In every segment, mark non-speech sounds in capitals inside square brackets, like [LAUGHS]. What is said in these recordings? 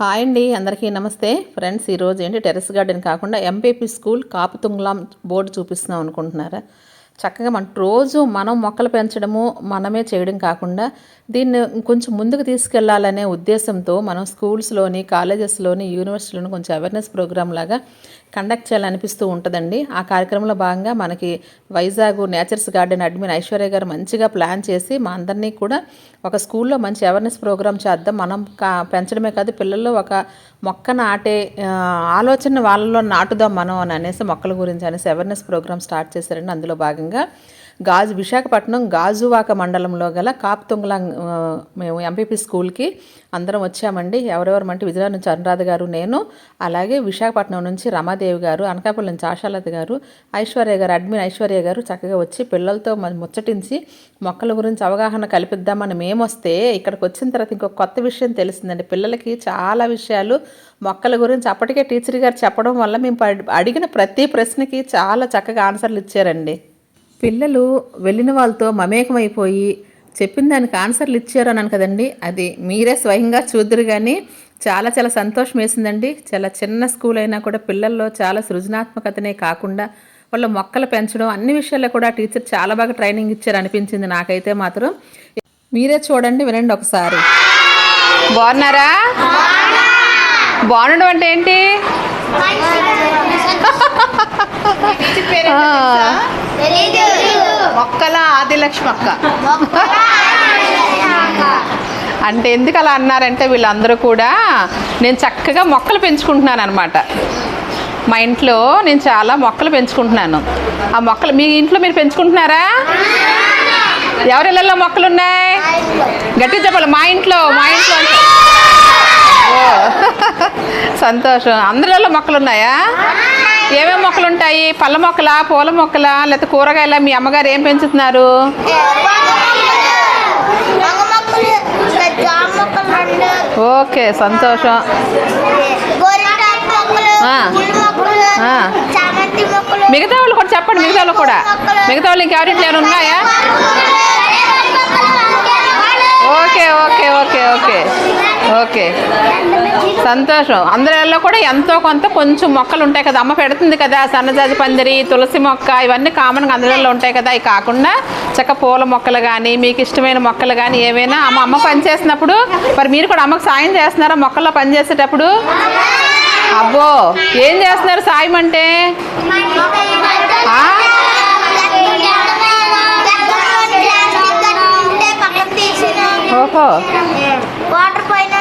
Hi అండి అందరికీ నమస్తే. ఫ్రెండ్స్ ఈరోజు ఏంటి టెర్రస్ గార్డెన్ కాకుండా ఎంపీపీ స్కూల్ కాపుతుంగ్లాం బోర్డు చూపిస్తున్నాం అనుకుంటున్నారా? చక్కగా మన రోజు మనం మొక్కలు పెంచడము మనమే చేయడం కాకుండా దీన్ని కొంచెం ముందుకు తీసుకెళ్ళాలనే ఉద్దేశంతో మనం స్కూల్స్లోని కాలేజెస్లోని యూనివర్సిటీలోని కొంచెం అవేర్నెస్ ప్రోగ్రామ్ లాగా కండక్ట్ చేయాలనిపిస్తూ ఉంటుందండి. ఆ కార్యక్రమంలో భాగంగా మనకి Vizag nature's garden admin Aishwarya garu మంచిగా ప్లాన్ చేసి మా అందరినీ కూడా ఒక స్కూల్లో మంచి అవేర్నెస్ ప్రోగ్రామ్ చేద్దాం. మనం కా పెంచడమే కాదు పిల్లల్లో ఒక మొక్క నాటే ఆలోచన వాళ్ళలో నాటుదాం మనం అని అనేసి మొక్కల గురించి అనేసి అవేర్నెస్ ప్రోగ్రామ్ స్టార్ట్ చేశారండి. అందులో భాగంగా గాజు విశాఖపట్నం గాజువాక మండలంలో గల కాపుతుంగల మేము ఎంపీపీ స్కూల్కి అందరం వచ్చామండి. ఎవరెవరు అంటే విజయనగరం నుంచి అనురాధ గారు నేను అలాగే విశాఖపట్నం నుంచి రమాదేవి గారు అనకాపల్లి నుంచి ఆశాలత గారు ఐశ్వర్య గారు అడ్మిన్ ఐశ్వర్య గారు చక్కగా వచ్చి పిల్లలతో ముచ్చటించి మొక్కల గురించి అవగాహన కల్పిద్దామని మేము వస్తే ఇక్కడికి వచ్చిన తర్వాత ఇంకొక కొత్త విషయం తెలిసిందండి. పిల్లలకి చాలా విషయాలు మొక్కల గురించి అప్పటికే టీచర్ గారు చెప్పడం వల్ల మేము అడిగిన ప్రతి ప్రశ్నకి చాలా చక్కగా ఆన్సర్లు ఇచ్చారండి. పిల్లలు వెళ్ళిన వాళ్ళతో మమేకమైపోయి చెప్పిన దానికి ఆన్సర్లు ఇచ్చారు అన్నాను కదండి. అది మీరే స్వయంగా చూద్దరు కానీ చాలా చాలా సంతోషం వేసిందండి. చాలా చిన్న స్కూల్ అయినా కూడా పిల్లల్లో చాలా సృజనాత్మకతనే కాకుండా వాళ్ళ మొక్కలు పెంచడం అన్ని విషయాల్లో కూడా టీచర్ చాలా బాగా ట్రైనింగ్ ఇచ్చారు అనిపించింది నాకైతే మాత్రం. మీరే చూడండి వినండి ఒకసారి. బాగున్నారా? బాగుండడం అంటే ఏంటి? మొక్కల ఆదిలక్ష్మి అక్క. అంటే ఎందుకు అలా అన్నారంటే వీళ్ళందరూ కూడా నేను చక్కగా మొక్కలు పెంచుకుంటున్నాను అనమాట మా ఇంట్లో నేను చాలా మొక్కలు పెంచుకుంటున్నాను. ఆ మొక్కలు మీ ఇంట్లో మీరు పెంచుకుంటున్నారా? ఎవరిళ్ళల్లో మొక్కలు ఉన్నాయి గట్టిగా చెప్పాలి మా ఇంట్లో మా ఇంట్లో [LAUGHS] సంతోషం. అందరిలో మొక్కలు ఉన్నాయా ఏమేమి మొక్కలు ఉంటాయి పళ్ళ మొక్కలా పూల మొక్కలా లేకపోతే కూరగాయల? మీ అమ్మగారు ఏం పెంచుతున్నారు? ఓకే సంతోషం. మిగతా వాళ్ళు కూడా చెప్పండి మిగతా వాళ్ళు కూడా. మిగతా వాళ్ళు ఇంకెవరింట్లో ఏమైనా ఉన్నాయా? Okay okay okay okay. Okay. సంతోషం. అందరిలో కూడా ఎంతో కొంత కొంచెం మొక్కలు ఉంటాయి కదా. అమ్మ పెడుతుంది కదా సన్నజాజి పందిరి తులసి మొక్క ఇవన్నీ కామన్గా అందరిలో ఉంటాయి కదా. అవి కాకుండా చక్క పూల మొక్కలు కానీ మీకు ఇష్టమైన మొక్కలు కానీ ఏమైనా అమ్మ అమ్మ పనిచేసినప్పుడు మరి మీరు కూడా అమ్మకు సాయం చేస్తున్నారా మొక్కల్లో పని చేసేటప్పుడు? అబ్బో ఏం చేస్తున్నారు సాయం అంటే? ఆ? ఓహో వాటర్ పైన డైలీ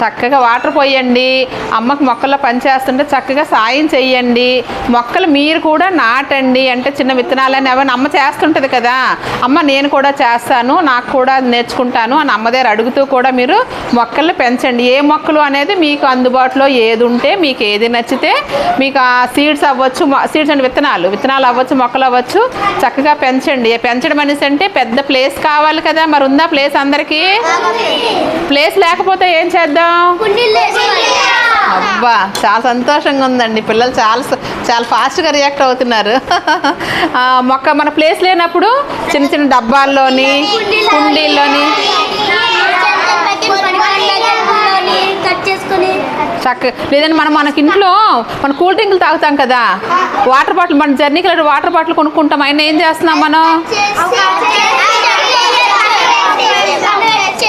చక్కగా వాటర్ పోయండి. అమ్మకి మొక్కల్లో పని చేస్తుంటే చక్కగా సాయం చెయ్యండి. మొక్కలు మీరు కూడా నాటండి. అంటే చిన్న విత్తనాలని అవన్నీ అమ్మ చేస్తుంటుంది కదా. అమ్మ నేను కూడా చేస్తాను నాకు కూడా నేర్చుకుంటాను అని అమ్మ దగ్గర అడుగుతూ కూడా మీరు మొక్కల్ని పెంచండి. ఏ మొక్కలు అనేది మీకు అందుబాటులో ఏది ఉంటే మీకు ఏది నచ్చితే మీకు ఆ సీడ్స్ అవ్వచ్చు సీడ్స్ అంటే విత్తనాలు విత్తనాలు అవ్వచ్చు మొక్కలు అవ్వచ్చు చక్కగా పెంచండి. పెంచడం అనేసి అంటే పెద్ద ప్లేస్ కావాలి కదా. మరి ఉందా ప్లేస్ అందరికీ? ప్లేస్ లేకపోతే ఏం చేద్దాం? అబ్బా చాలా సంతోషంగా ఉందండి. పిల్లలు చాలా చాలా ఫాస్ట్గా రియాక్ట్ అవుతున్నారు. మొక్క మన ప్లేస్ లేనప్పుడు చిన్న చిన్న డబ్బాల్లోని కుండీల్లోని చక్క లేదంటే మనం మనకి ఇంట్లో మన కూల్ డ్రింకులు తాగుతాం కదా. వాటర్ బాటిల్ మన జర్నీకి వాటర్ బాటిల్ కొనుక్కుంటాం. అయినా ఏం చేస్తున్నాం మనం?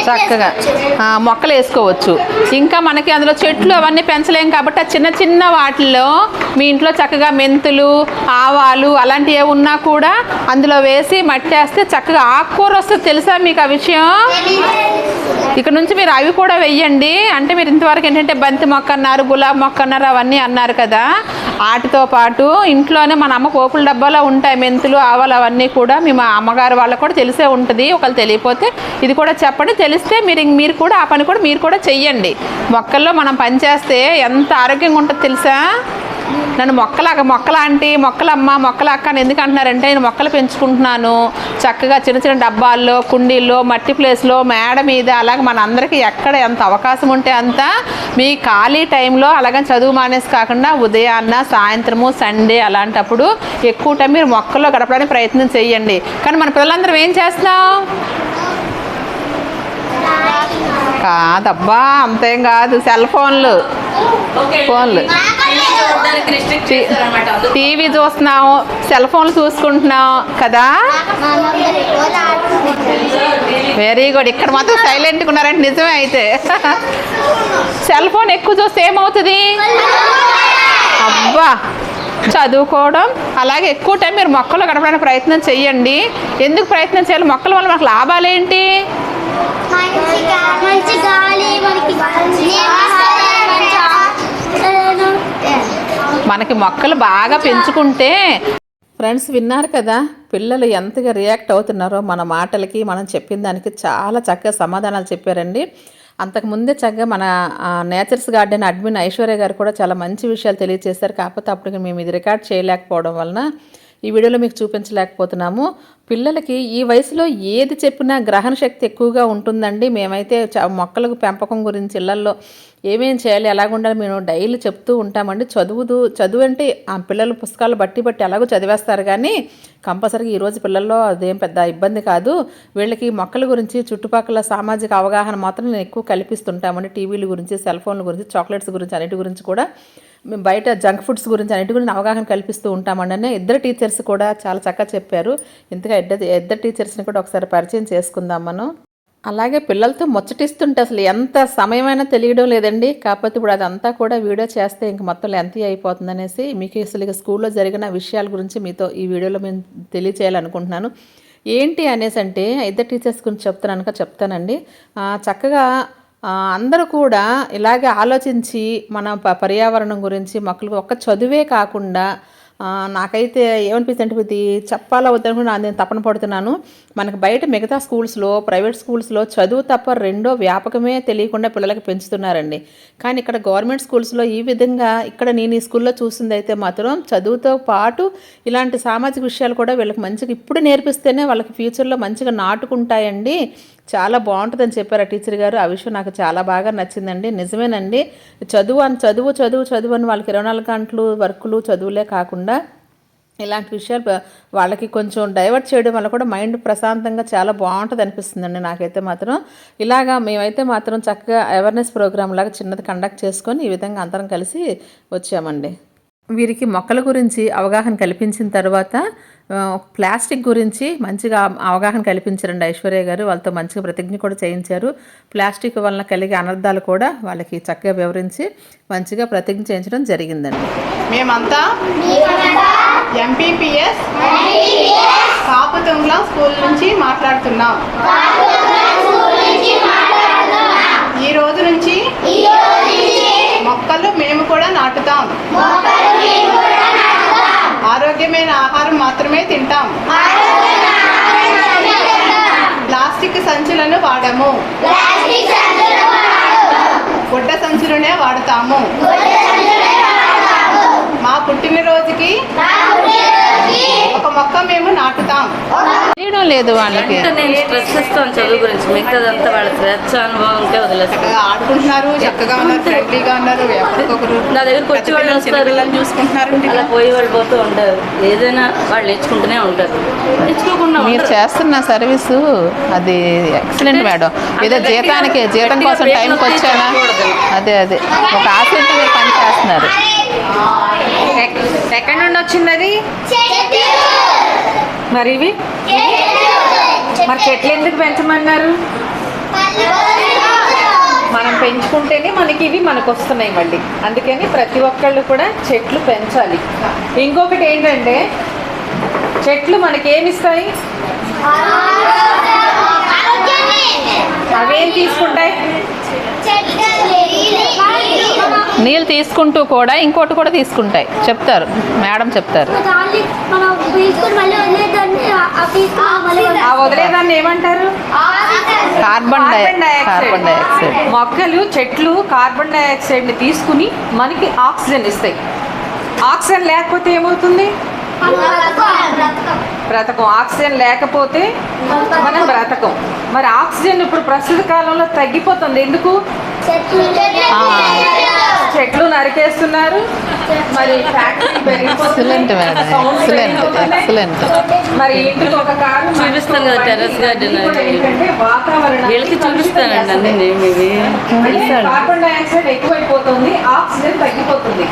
చక్కగా. మొక్కలు వేసుకోవచ్చు. ఇంకా మనకి అందులో చెట్లు అవన్నీ పెంచలేం కాబట్టి ఆ చిన్న చిన్న వాటిల్లో మీ ఇంట్లో చక్కగా మెంతులు ఆవాలు అలాంటివి ఏ ఉన్నా కూడా అందులో వేసి మట్టి వేస్తే చక్కగా ఆకుకూర వస్తుంది. తెలుసా మీకు ఆ విషయం? ఇక్కడ నుంచి మీరు అవి కూడా వెయ్యండి. అంటే మీరు ఇంతవరకు ఏంటంటే బంతి మొక్క అన్నారు గులాబీ మొక్క అన్నారు అవన్నీ అన్నారు కదా. వాటితో పాటు ఇంట్లోనే మన అమ్మ పోపుల డబ్బాలో ఉంటాయి మెంతులు ఆవాలు అవన్నీ కూడా మీ మా అమ్మగారు వాళ్ళకు కూడా తెలిసే ఉంటుంది. ఒకళ్ళు తెలియపోతే ఇది కూడా చెప్పండి. తెలిస్తే మీరు మీరు కూడా ఆ పని కూడా మీరు కూడా చెయ్యండి. మొక్కల్లో మనం పని చేస్తే ఎంత ఆరోగ్యంగా ఉంటుందో తెలుసా? నన్ను మొక్కల మొక్కల ఆంటీ మొక్కలమ్మ మొక్కల అక్క అని ఎందుకు అంటున్నారంటే నేను మొక్కలు పెంచుకుంటున్నాను. చక్కగా చిన్న చిన్న డబ్బాల్లో కుండీల్లో మట్టి ప్లేస్లో మేడ మీద అలాగే మన అందరికీ ఎక్కడ ఎంత అవకాశం ఉంటే అంత మీ ఖాళీ టైంలో అలాగని చదువు మానేసి కాకుండా ఉదయాన్న సాయంత్రము సండే అలాంటప్పుడు ఎక్కువ టైం మీరు మొక్కల్లో గడపడానికి ప్రయత్నం చేయండి. కానీ మన పిల్లలందరం ఏం చేస్తున్నాం? కాదబ్బా అంతేం కాదు. సెల్ ఫోన్లు. ఫోన్లు. టీవీ చూస్తున్నాం సెల్ ఫోన్లు చూసుకుంటున్నాం కదా? వెరీ గుడ్ ఇక్కడ మాత్రం సైలెంట్గా ఉన్నారంటే నిజమే అయితే. సెల్ ఫోన్ ఎక్కువ చూస్తే ఏమవుతుంది? అబ్బా! చదువుకోవడం. అలాగే ఎక్కువ టైం మీరు మొక్కలు గడపడానికి ప్రయత్నం చెయ్యండి. ఎందుకు ప్రయత్నం చేయాలి? మొక్కల వల్ల మనకు లాభాలేంటి మనకి మొక్కలు బాగా పెంచుకుంటే ఫ్రెండ్స్ విన్నారు కదా పిల్లలు ఎంతగా రియాక్ట్ అవుతున్నారో మన మాటలకి మనం చెప్పిన దానికి చాలా చక్కగా సమాధానాలు చెప్పారండి. అంతకుముందే చక్కగా మన నేచర్స్ గార్డెన్ అడ్మిన్ ఐశ్వర్య గారు కూడా చాలా మంచి విషయాలు తెలియజేశారు. కాకపోతే అప్పటికి మేము ఇది రికార్డ్ చేయలేకపోవడం వలన ఈ వీడియోలో మీకు చూపించలేకపోతున్నాము. పిల్లలకి ఈ వయసులో ఏది చెప్పినా గ్రహణ శక్తి ఎక్కువగా ఉంటుందండి. మేమైతే చ- మొక్కలకు పెంపకం గురించి ఇళ్ళల్లో ఏమేం చేయాలి ఎలాగుండాలి మేము డైలీ చెప్తూ ఉంటామండి. చదువుదు చదువు అంటే ఆ పిల్లలు పుస్తకాలు బట్టి బట్టి ఎలాగో చదివేస్తారు కానీ కంపల్సరీగా ఈరోజు పిల్లల్లో అదేం పెద్ద ఇబ్బంది కాదు. వీళ్ళకి మొక్కల గురించి చుట్టుపక్కల సామాజిక అవగాహన మాత్రం నేను ఎక్కువ కల్పిస్తుంటామండి. టీవీల గురించి సెల్ ఫోన్ల గురించి చాక్లెట్స్ గురించి అన్నిటి గురించి కూడా బయట జంక్ ఫుడ్స్ గురించి అన్నిటి గురించి అవగాహన కల్పిస్తూ ఉంటామండి ఇద్దరు టీచర్స్ కూడా చాలా చక్కగా చెప్పారు. ఇంతగా ఇద్దరు ఇద్దరు టీచర్స్ని కూడా ఒకసారి పరిచయం చేసుకుందాం మనం. అలాగే పిల్లలతో ముచ్చటిస్తుంటే అసలు ఎంత సమయమైనా తెలియడం లేదండి. కాకపోతే ఇప్పుడు అదంతా కూడా వీడియో చేస్తే ఇంక మొత్తం లెంత్ అయిపోతుంది అనేసి మీకు అసలు స్కూల్లో జరిగిన విషయాల గురించి మీతో ఈ వీడియోలో మేము తెలియచేయాలనుకుంటున్నాను. ఏంటి అనేసి అంటే ఇద్దరు టీచర్స్ గురించి చెప్తున్నాను చెప్తానండి. చక్కగా అందరూ కూడా ఇలాగే ఆలోచించి మన ప పర్యావరణం గురించి మొక్కలకు ఒక్క చదువే కాకుండా నాకైతే ఏమనిపిస్తుంది అంటే ఇది చెప్పాలా వద్దనుకుని నేను తపన పడుతున్నాను. మనకు బయట మిగతా స్కూల్స్లో ప్రైవేట్ స్కూల్స్లో చదువు తప్ప రెండో వ్యాపకమే తెలియకుండా పిల్లలకి పెంచుతున్నారండి. కానీ ఇక్కడ గవర్నమెంట్ స్కూల్స్లో ఈ విధంగా ఇక్కడ నేను ఈ స్కూల్లో చూసింది అయితే మాత్రం చదువుతో పాటు ఇలాంటి సామాజిక విషయాలు కూడా వీళ్ళకి మంచిగా ఇప్పుడు నేర్పిస్తేనే వాళ్ళకి ఫ్యూచర్లో మంచిగా నాటుకుంటాయండి. చాలా బాగుంటుందని చెప్పారు ఆ టీచర్ గారు. ఆ విషయం నాకు చాలా బాగా నచ్చిందండి. నిజమేనండి. చదువు అని చదువు చదువు చదువు అని వాళ్ళకి ఇరవై నాలుగు గంటలు వర్కులు చదువులే కాకుండా ఇలాంటి విషయాలు వాళ్ళకి కొంచెం డైవర్ట్ చేయడం వల్ల కూడా మైండ్ ప్రశాంతంగా చాలా బాగుంటుంది అనిపిస్తుందండి నాకైతే మాత్రం. ఇలాగా మేమైతే మాత్రం చక్కగా అవేర్నెస్ ప్రోగ్రామ్ లాగా చిన్నది కండక్ట్ చేసుకొని ఈ విధంగా అందరం కలిసి వచ్చామండి. వీరికి మొక్కల గురించి అవగాహన కల్పించిన తర్వాత ప్లాస్టిక్ గురించి మంచిగా అవగాహన కల్పించారండి ఐశ్వర్య గారు. వాళ్ళతో మంచిగా ప్రతిజ్ఞ కూడా చేయించారు. ప్లాస్టిక్ వలన కలిగే అనర్థాలు కూడా వాళ్ళకి చక్కగా వివరించి మంచిగా ప్రతిజ్ఞ చేయించడం జరిగిందండి. మేమంతా ఎంపీపీఎస్ కాపుతుంగ్లా స్కూల్ నుంచి మాట్లాడుతున్నాం ఈ రోజు నుంచి మొక్కలు మేము కూడా నాటుతాం ఆరోగ్యమైన ఆహారం మాత్రమే తింటాం ప్లాస్టిక్ సంచులను వాడము గుడ్డ వాడతాము మా పుట్టినరోజుకి ఒక మొక్క మేము నాటుతాం. తెలియడం లేదు వాళ్ళకి. అంటే నేను స్ట్రెస్ ఇస్తాను చదువు గురించి? మిగతాదంతా వాళ్ళ స్వేచ్ఛ అనుభవంకే వదిలేస్తాను. చక్కగా ఆడుకుంటున్నారు చక్కగా ఉన్నారు ఫ్రెండ్లీగా ఉన్నారు ఎప్పటికొకరు నా దగ్గరికి వచ్చి వాళ్ళు పెద్ద వస్తారు. పిల్లల్ని చూసుకుంటున్నారు అలా పోయి వాళ్ళు పోతూ ఉంటారు. ఏదైనా వాళ్ళు నేర్చుకుంటూనే ఉంటారు. నేర్చుకోకుండా మీరు. చేస్తున్న సర్వీసు అది ఎక్సలెంట్ మేడం. ఏదో జీతానికి జీతం కోసం టైంకి వచ్చానా? అదే అదే. ఒక ఆశతో మీరు పని చేస్తున్నారు. ఎక్కడి నుండి వచ్చింది అది? మరి ఇవి? మరి చెట్లు ఎందుకు పెంచమన్నారు? మనం పెంచుకుంటేనే మనకి ఇవి మనకు వస్తున్నాయి మళ్ళీ. అందుకని ప్రతి ఒక్కళ్ళు కూడా చెట్లు పెంచాలి. ఇంకొకటి ఏంటంటే చెట్లు మనకి అవేం తీసుకుంటాయి? నీళ్ళు తీసుకుంటూ కూడా ఇంకోటి కూడా తీసుకుంటాయి. చెప్తారు. మేడం చెప్తారు. వదిలేదాన్ని ఏమంటారు? Carbon di carbon dioxide. Carbon dioxide మొక్కలు చెట్లు కార్బన్ డైఆక్సైడ్ని తీసుకుని మనకి ఆక్సిజన్ ఇస్తాయి. ఆక్సిజన్ లేకపోతే ఏమవుతుంది? బ్రతకం. ఆక్సిజన్ లేకపోతే మనం బ్రతకం. మరి ఆక్సిజన్ ఇప్పుడు ప్రస్తుత కాలంలో తగ్గిపోతుంది. ఎందుకు? చెట్లు నరికేస్తున్నారు. మరి ఫ్యాక్టరీ excellent. మరి ఇంటికి ఒక కారు చూపిస్తాను కదా వాతావరణం వీళ్ళకి చూపిస్తానండి అన్ని నేను ఇవి. కార్బన్ డైఆక్సైడ్ ఎక్కువైపోతుంది ఆక్సిజన్ తగ్గిపోతుంది.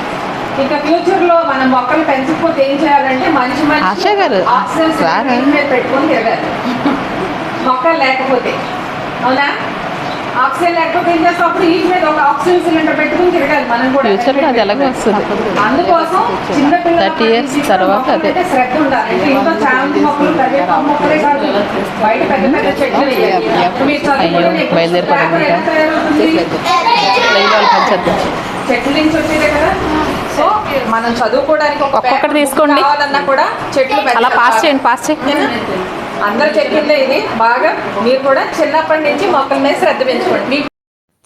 ఇంకా ఫ్యూచర్లో మనం మొక్కలు పెంచకపోతే ఏం చేయాలంటే మంచి మంచి ఆశా గారు, ఆక్సిజన్ పెట్టుకొని తిరగాలి. మొక్కలు లేకపోతే. అవునా? ఆక్సిజన్ లేకపోతే ఏం చేస్తాం? అప్పుడు మీద ఒక ఆక్సిజన్ సిలిండర్ పెట్టుకుని తిరగాలి. మనం కూడా అది ఎలాగో వస్తుంది. అందుకోసం చిన్న పిల్లల 30 years నుంచి తర్వాత అదే. శ్రద్ధ ఉండాలి. ఇంట్లో చామంతి మొక్కలు కరివేపాకు మొక్కలే కాదు. బయట పెద్ద పెద్ద చెట్లు అయ్యో, పంచేద్దాం చెట్ల నుంచి వచ్చేదే కదా? సో మనం చదువుకోవడానికి ఒక ఒక్కొక్కటి తీసుకోండి. కావాలన్నా కూడా చెట్లు అలా. పాస్ చేయండి పాస్ చేయండి? అందరు చెప్పిందే ఇది. బాగా మీరు కూడా చిన్నప్పటి నుంచి మొక్కల మీద శ్రద్ధ పెంచుకోండి.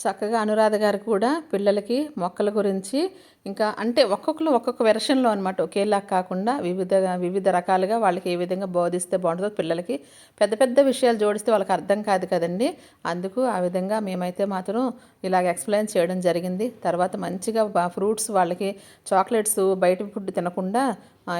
చక్కగా అనురాధ గారు కూడా పిల్లలకి మొక్కల గురించి ఇంకా అంటే ఒక్కొక్కరు ఒక్కొక్క వెర్షన్లో అనమాట ఒకేలా కాకుండా వివిధ వివిధ రకాలుగా వాళ్ళకి ఏ విధంగా బోధిస్తే బాగుంటుందో పిల్లలకి పెద్ద పెద్ద విషయాలు జోడిస్తే వాళ్ళకి అర్థం కాదు కదండి. అందుకు ఆ విధంగా మేమైతే మాత్రం ఇలాగ ఎక్స్ప్లెయిన్ చేయడం జరిగింది. తర్వాత మంచిగా ఫ్రూట్స్ వాళ్ళకి చాక్లెట్స్ బయట ఫుడ్ తినకుండా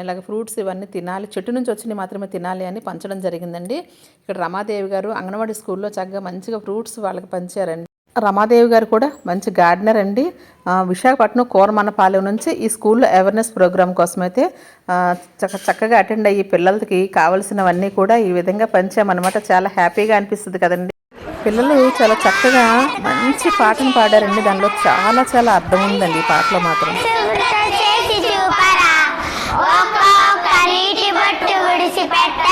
ఇలాగ ఫ్రూట్స్ ఇవన్నీ తినాలి. చెట్టు నుంచి వచ్చినవి మాత్రమే తినాలి అని పంచడం జరిగిందండి. ఇక్కడ రమాదేవి గారు అంగన్వాడీ స్కూల్లో చక్కగా మంచిగా ఫ్రూట్స్ వాళ్ళకి పంచారండి. రమాదేవి గారు కూడా మంచి గార్డెనర్ అండి. విశాఖపట్నం కోరమన్నపాలెం నుంచి ఈ స్కూల్లో అవేర్నెస్ ప్రోగ్రామ్ కోసమైతే అయితే చక్క చక్కగా అటెండ్ అయ్యి పిల్లలకి కావలసినవన్నీ కూడా ఈ విధంగా పంచామన్నమాట. చాలా హ్యాపీగా అనిపిస్తుంది కదండి. పిల్లలు చాలా చక్కగా మంచి పాటను పాడారండి. దానిలో చాలా చాలా అర్థం ఉందండి ఈ పాటలో మాత్రం. పెట్ట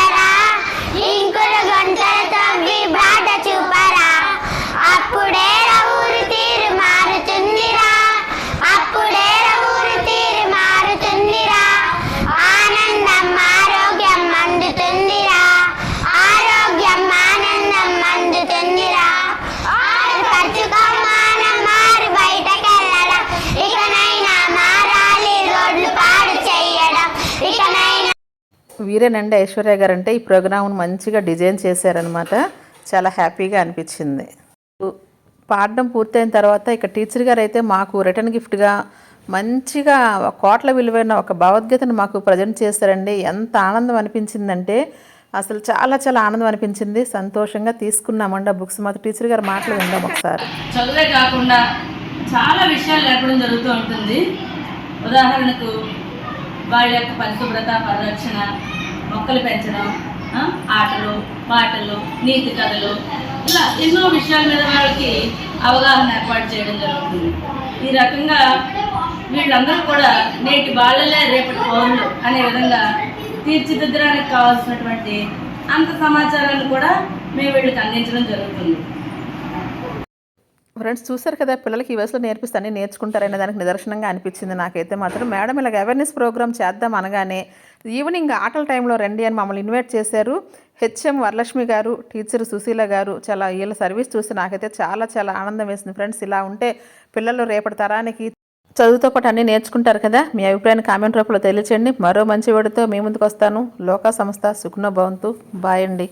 వీరేనండి ఐశ్వర్య గారు అంటే ఈ ప్రోగ్రామ్ను మంచిగా డిజైన్ చేశారనమాట చాలా హ్యాపీగా అనిపించింది. పాడడం పూర్తయిన తర్వాత ఇక టీచర్ గారు అయితే మాకు రిటర్న్ గిఫ్ట్గా మంచిగా కోట్ల విలువైన ఒక భగవద్గీతను మాకు ప్రజెంట్ చేశారండి. ఎంత ఆనందం అనిపించిందంటే అసలు చాలా చాలా ఆనందం అనిపించింది. సంతోషంగా తీసుకున్నామండి ఆ బుక్స్. మాత్రం టీచర్ గారు మాటలు విందాం ఒకసారి. చదువులే కాకుండా చాలా విషయాలు నేర్పడం జరుగుతూ ఉంటుంది. ఉదాహరణకు వాళ్ళ యొక్క పరిశుభ్రత పరిరక్షణ మొక్కలు పెంచడం ఆటలు పాటలు నీతి కథలు ఇలా ఎన్నో విషయాల మీద వాళ్ళకి అవగాహన ఏర్పాటు చేయడం జరుగుతుంది. ఈ రకంగా వీళ్ళందరూ కూడా నేటి బాలలే రేపటి పౌరులు అనే విధంగా తీర్చిదిద్దడానికి కావాల్సినటువంటి అంత సమాచారాన్ని కూడా మేము వీళ్ళకి అందించడం జరుగుతుంది. ఫ్రెండ్స్ చూశారు కదా పిల్లలకి ఈ వయసులో నేర్పిస్తే అన్నీ నేర్చుకుంటారనే దానికి నిదర్శనంగా అనిపించింది నాకైతే మాత్రం. మేడం ఇలాగ అవేర్నెస్ ప్రోగ్రామ్ చేద్దాం అనగానే ఈవినింగ్ ఆటల టైంలో రండి అని మమ్మల్ని ఇన్వైట్ చేశారు. హెచ్ఎం వరలక్ష్మి గారు టీచర్ సుశీల గారు చాలా వీళ్ళ సర్వీస్ చూసి నాకైతే చాలా చాలా ఆనందం వేసింది. ఫ్రెండ్స్ ఇలా ఉంటే పిల్లలు రేపటి తరానికి చదువుతో పాటు అన్నీ నేర్చుకుంటారు కదా మీ అభిప్రాయాన్ని కామెంట్ రూపంలో తెలియచేయండి. మరో మంచి వీడితో మీ ముందుకు వస్తాను. లోకా సంస్థ సుఖ్న భవంతు. బాయ్ అండి.